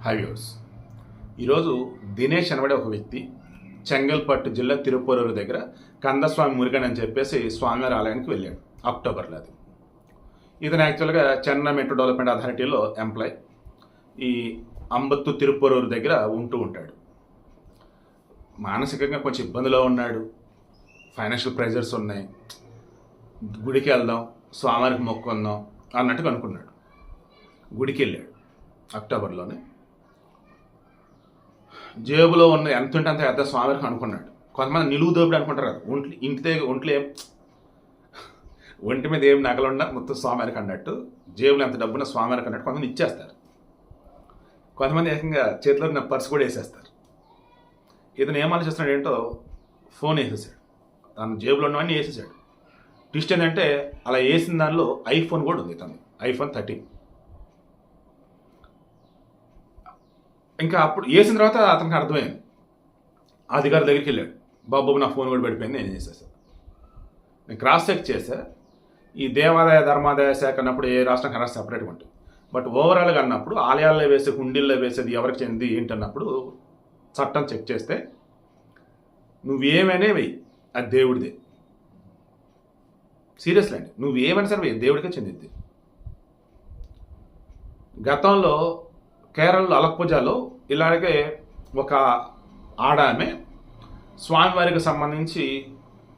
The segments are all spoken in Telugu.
హైవ్యూర్స్ ఈరోజు దినేష్ అనబడే ఒక వ్యక్తి చెంగల్పట్టు జిల్లా తిరుపూరూరు దగ్గర కందస్వామి మురిగన్ అని చెప్పేసి స్వామివారి ఆలయానికి వెళ్ళాడు అక్టోబర్లో అది. ఇతను యాక్చువల్గా చెన్నై మెట్రో డెవలప్మెంట్ అథారిటీలో ఎంప్లాయ్. ఈ అంబత్తు తిరుపూరూరు దగ్గర ఉంటూ ఉంటాడు. మానసికంగా కొంచెం ఇబ్బందిలో ఉన్నాడు. ఫైనాన్షియల్ ప్రెజర్స్ ఉన్నాయి. గుడికి వెళ్దాం స్వామివారికి మొక్కుందాం అన్నట్టుగా అనుకున్నాడు. గుడికి వెళ్ళాడు అక్టోబర్లోనే. జేబులో ఉన్న ఎంత ఉంటే అంత పెద్ద స్వామివారికి అనుకున్నాడు. కొంతమంది నిలువు దోపిడి అనుకుంటారు కదా ఇంటి దగ్గర ఒంట్లో ఏం ఒంటి మీద ఏం నగలున్నా మొత్తం స్వామివారికి అన్నట్టు జేబులో ఎంత డబ్బున్న స్వామివారికి అన్నట్టు కొంతమంది ఇచ్చేస్తారు. కొంతమంది ఏకంగా చేతిలో ఉన్న పర్స్ కూడా వేసేస్తారు. ఇతను ఏం ఆలోచిస్తున్నాడు ఏంటో ఫోన్ వేసేసాడు. తన జేబులో ఉన్నవన్నీ వేసేసాడు. ట్విస్ట్ ఏంటంటే అలా వేసిన దానిలో ఐఫోన్ కూడా ఉంది తను ఐఫోన్ థర్టీన్. ఇంకా అప్పుడు వేసిన తర్వాత అతనికి అర్థమైంది. అధికారి దగ్గరికి వెళ్ళాడు. బాబు నా ఫోన్ కూడా పడిపోయింది నేను చేసేసాను నేను క్రాస్ చెక్ చేశా ఈ దేవాదాయ ధర్మాదాయ శాఖ అన్నప్పుడు ఏ రాష్ట్రం కన్నా సపరేట్గా ఉంటుంది. బట్ ఓవరాల్గా అన్నప్పుడు ఆలయాల్లో వేసే హుండీల్లో వేసేది ఎవరికి చెంది ఏంటన్నప్పుడు చట్టం చెక్ చేస్తే నువ్వేమైనా వెయ్యి అది దేవుడిదే. సీరియస్లీ అండి నువ్వు ఏమైనా సరే వెయ్యి దేవుడికే చెందిద్ది గతంలో కేరళలో అలప్పూజాలో ఇలాగే ఒక ఆడ ఆమె స్వామివారికి సంబంధించి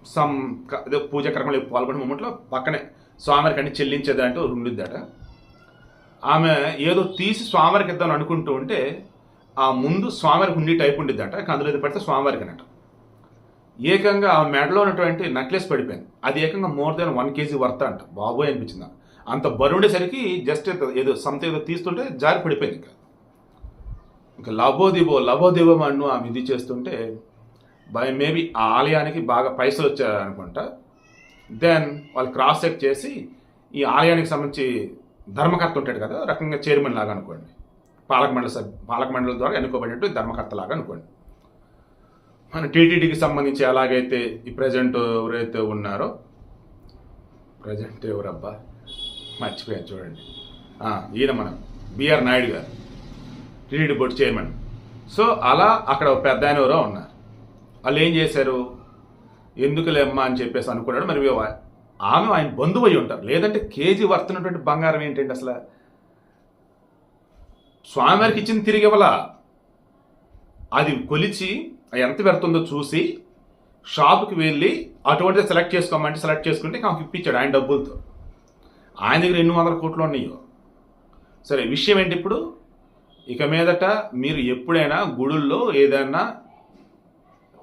సమ్ క- పూజ కర్మలు పాల్గొనే మూమెంట్లో పక్కనే స్వామివారికి అన్ని చెల్లించేదంటూ ఉండిద్దట. ఆమె ఏదో తీసి స్వామివారికి ఇద్దాం అనుకుంటూ ఉంటే ఆ ముందు స్వామివారికి ఉండి టైప్ ఉండిద్దట కానీ అందులో ఏది పడితే స్వామివారికి అనట ఏకంగా ఆ మెడలో ఉన్నటువంటి నెక్లెస్ పడిపోయింది. అది ఏకంగా more than one KG worth అంట. బాబోయ్ అనిపించింది అంత బరువుండేసరికి జస్ట్ ఏదో సంథింగ్ ఏదో తీస్తుంటే జారి పడిపోయింది ఇంకా. ఇంకా లబోదిబో లబోదిబో అన్ను ఆమె ఇది చేస్తుంటే బై మేబీ ఆ ఆలయానికి బాగా పైసలు వచ్చాయనుకుంటా. దెన్ వాళ్ళు క్రాస్ చెక్ చేసి ఈ ఆలయానికి సంబంధించి ధర్మకర్త ఉంటాడు కదా రకంగా చైర్మన్ లాగా అనుకోండి. పాలక మండలి సభ్యు పాలక మండలి ద్వారా ఎన్నుకోబడినట్టు ధర్మకర్త లాగా అనుకోండి. మన టీటీడీకి సంబంధించి ఎలాగైతే ఈ ప్రజెంట్ ఎవరైతే ఉన్నారో ప్రజెంట్ ఎవరబ్బా? మర్చిపోయాను చూడండి. ఈయన మనం బిఆర్ నాయుడు గారు. TDD board chairman. సో అలా అక్కడ పెద్ద ఆయన ఎవరో ఉన్నారు. వాళ్ళు ఏం చేశారు? ఎందుకు లేమ్మా అని చెప్పేసి అనుకున్నాడు. మరి ఆమె ఆయన బంధువు అయి ఉంటారు. లేదంటే కేజీ వర్తున్నటువంటి బంగారం ఏంటండి అసలు? స్వామివారికి ఇచ్చింది తిరిగి ఇవ్వలా? అది కొలిచి అది ఎంత పెడుతుందో చూసి షాప్కి వెళ్ళి అటువంటిది సెలెక్ట్ చేసుకోమంటే సెలెక్ట్ చేసుకుంటే ఆమెకి ఇప్పించాడు ఆయన డబ్బులతో. ఆయన దగ్గర ఎన్ని వందల కోట్లు ఉన్నాయో. సరే విషయం ఏంటి ఇప్పుడు? ఇక మీదట మీరు ఎప్పుడైనా గుడుల్లో ఏదైనా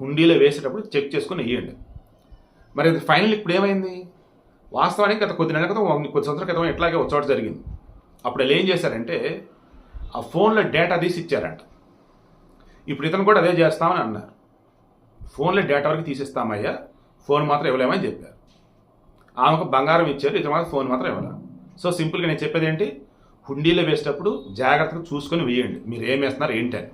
హుండీలో వేసేటప్పుడు చెక్ చేసుకుని వేయండి. మరి అది ఫైనల్ ఇప్పుడు ఏమైంది? వాస్తవానికి గత కొద్ది నెలల క్రితం కొద్ది సంవత్సరాల క్రితం ఇట్లాగే ఒక చోట జరిగింది. అప్పుడు వీళ్ళు ఏం చేశారంటే ఆ ఫోన్లో డేటా తీసి ఇచ్చారంట. ఇప్పుడు ఇతను కూడా అదే చేస్తామని అన్నారు. ఫోన్లో డేటా వరకు తీసిస్తామయ్యా ఫోన్ మాత్రం ఇవ్వలేమని చెప్పారు. ఆమెకు బంగారం ఇచ్చారు ఇతను మాత్రం ఫోన్ మాత్రం ఇవ్వలేదు. సో సింపుల్గా నేను చెప్పేది ఏంటి? కుండీలో వేసేటప్పుడు జాగ్రత్తగా చూసుకొని వేయండి. మీరు ఏం వేస్తున్నారు ఏంటి అని.